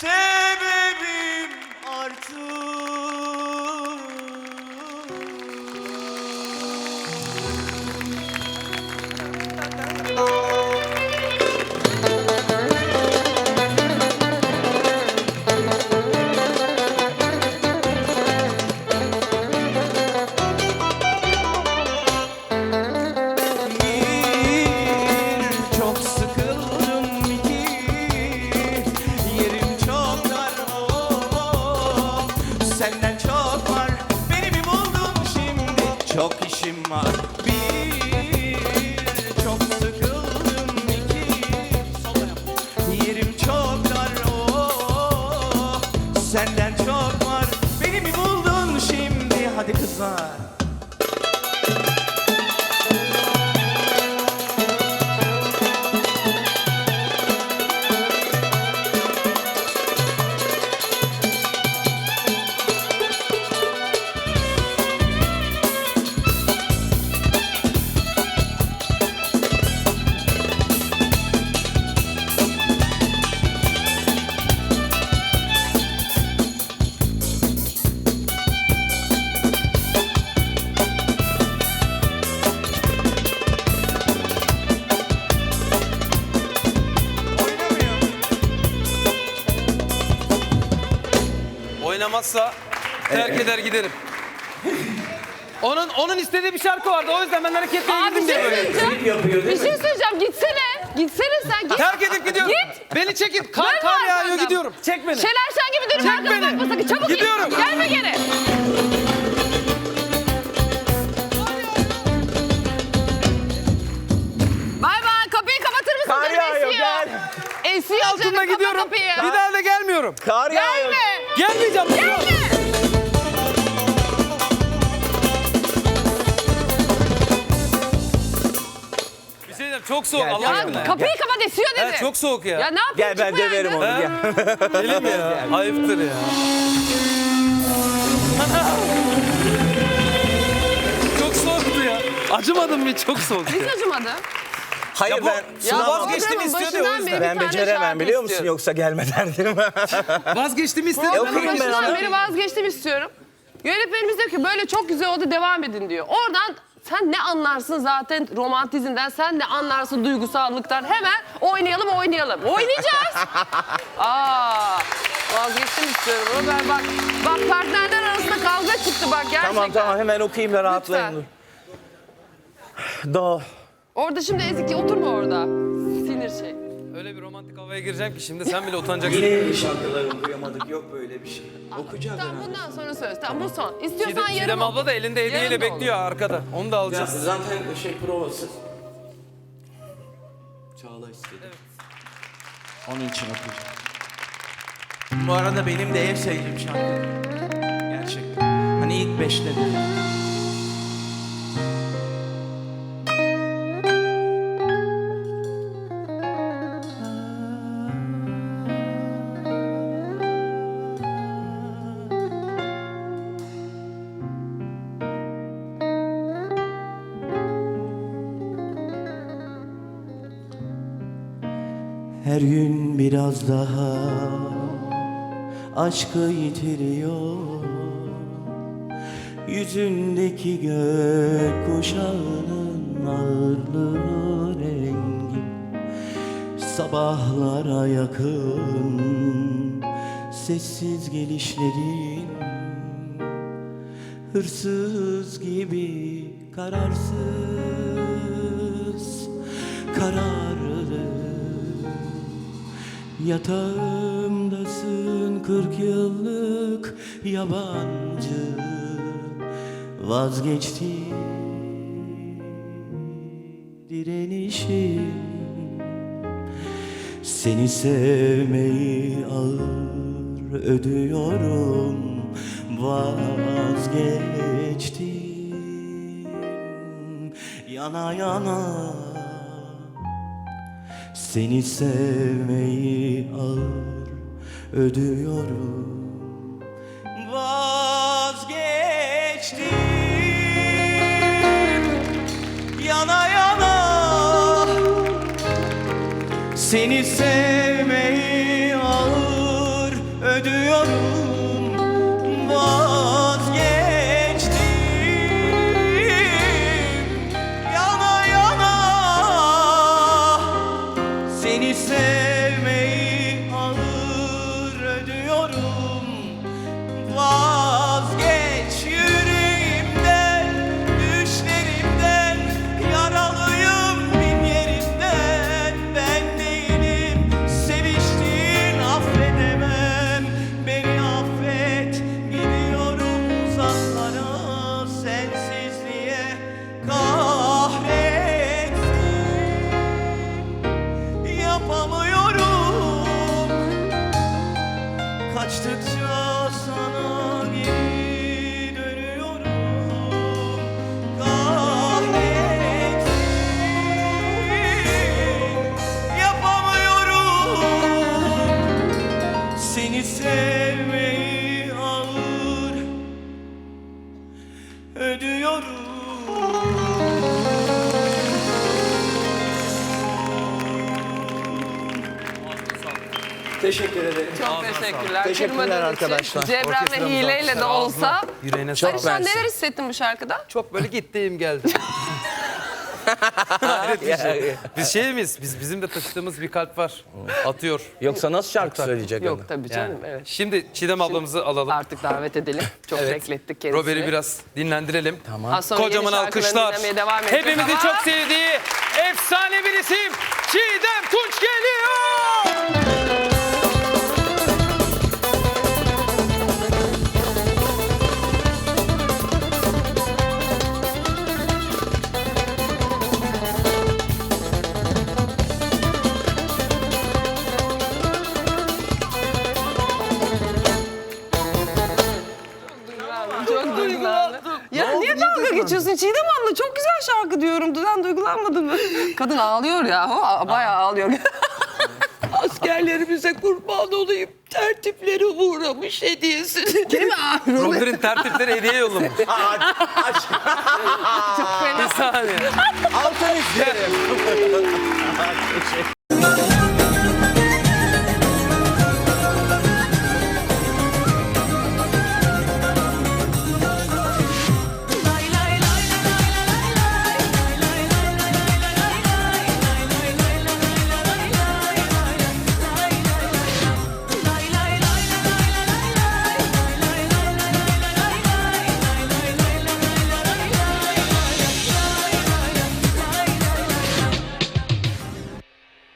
sebebim artık var Bir çok sıkıldım iki. Yerim çok dar oh, Senden çok var. Beni mi buldun şimdi? Hadi kızlar Oynamazsa terk eder giderim. Onun onun istediği bir şarkı vardı. O yüzden ben hareketliye Abi bir girdim şey diye böyle. söyleyeceğim. Bir şey söyleyeceğim. Gitsene. Gitsene sen. Git. Terk edip gidiyorum. Git. Beni çekin. Kar kar var yağıyor gidiyorum. Çek beni. Şener Şen gibi dönüp Çek arkana beni. bakma sakın. Çabuk Gidiyorum. git. Gelme geri. Bay bay. Kapıyı kapatır mısın? Kar Canım yağıyor, esiyor. gel. Esiyor canım. Altında Kapa gidiyorum. kapıyı. Bir daha da gelmiyorum. Kar yağıyor Gelme. Gelmeyeceğim. Gelme. Bir şey diyeceğim. Çok soğuk. Gel, Allah Ya aşkına. kapıyı kapat esiyor dedi. Evet, çok soğuk ya. Ya ne yapayım? Gel ben Çıkma döverim evden. onu Ha? gel. Deli mi ya? Ayıptır ya. çok soğuktu ya. Acımadım mı? Çok soğuk. Hiç acımadı. Hayır Ya bu- ben Ya Sınav vazgeçtim programın istiyor diyor, o başından yüzden. beri bir ben tane beceremem şarkı biliyor musun istiyorum. yoksa gelme derdim. Vazgeçtim istedim. Yok, Programın ben başından onu. beri vazgeçtim istiyorum. Yönetmenimiz diyor ki böyle çok güzel oldu devam edin diyor. Oradan sen ne anlarsın zaten romantizmden, sen ne anlarsın duygusallıktan hemen oynayalım oynayalım. Oynayacağız. Aa, vazgeçtim istiyorum. Ben bak, bak partnerler arasında kavga çıktı bak gerçekten. tamam tamam hemen okuyayım da rahatlayayım. dur. Do. Orada şimdi Ezik oturma orada. Sinir şey. Öyle bir romantik havaya gireceğim ki şimdi sen bile utanacaksın. Yine şarkıları okuyamadık yok böyle bir şey. Okuyacağız Tamam herhalde. bundan sonra söz. Tamam bu son. İstiyorsan Çiğdem, oku. abla da elinde hediyeyle Yarım da olur. bekliyor arkada. Onu da Ya alacağız. zaten şey provası. Çağla istedi. Onun için okuyacağım. Bu arada benim de en sevdiğim şarkı. Gerçekten. Hani ilk beşte de. Her gün biraz daha aşkı yitiriyor. Yüzündeki gök kuşağının ağırlığı rengi. Sabahlara yakın sessiz gelişlerin Hırsız gibi kararsız kararlı Yatağımdasın kırk yıllık yabancı. Vazgeçti direnişim. Seni sevmeyi ağır ödüyorum. Vazgeçtim. Yana yana seni sevmeyi ağır ödüyorum. Vazgeçtim. Yana yana. Seni sevmeyi Teşekkür ederim. Çok teşekkürler. Teşekkürler Kırmadığın için. arkadaşlar. Cebrem ve hileyle de olsa. Yüreğine sağlık. an mersi. neler hissettin bu şarkıda? Çok böyle gittiğim geldi. Hayret bir şey. Biz şey miyiz? Biz bizim de taşıdığımız bir kalp var. Atıyor. Yoksa nasıl şarkı söyleyecek Yok adam? tabii canım evet. Şimdi Çiğdem ablamızı alalım. Artık davet edelim. Çok Evet. beklettik kendisini. Robert'i biraz dinlendirelim. Az sonra yeni Kocaman şarkılarını alkışlar. dinlemeye devam edeceğiz Hepimizin ama- çok sevdiği efsane bir isim Çiğdem Tunç geliyor. Duygulanmadın mı? Kadın ağlıyor ya. O bayağı ağlıyor. Askerlerimize kurban olayım. Tertiplere uğramış hediyesi. Değil mi abi? Robert'in tertipleri hediye yollamış. Çok fena. Bir saniye. Altın isterim.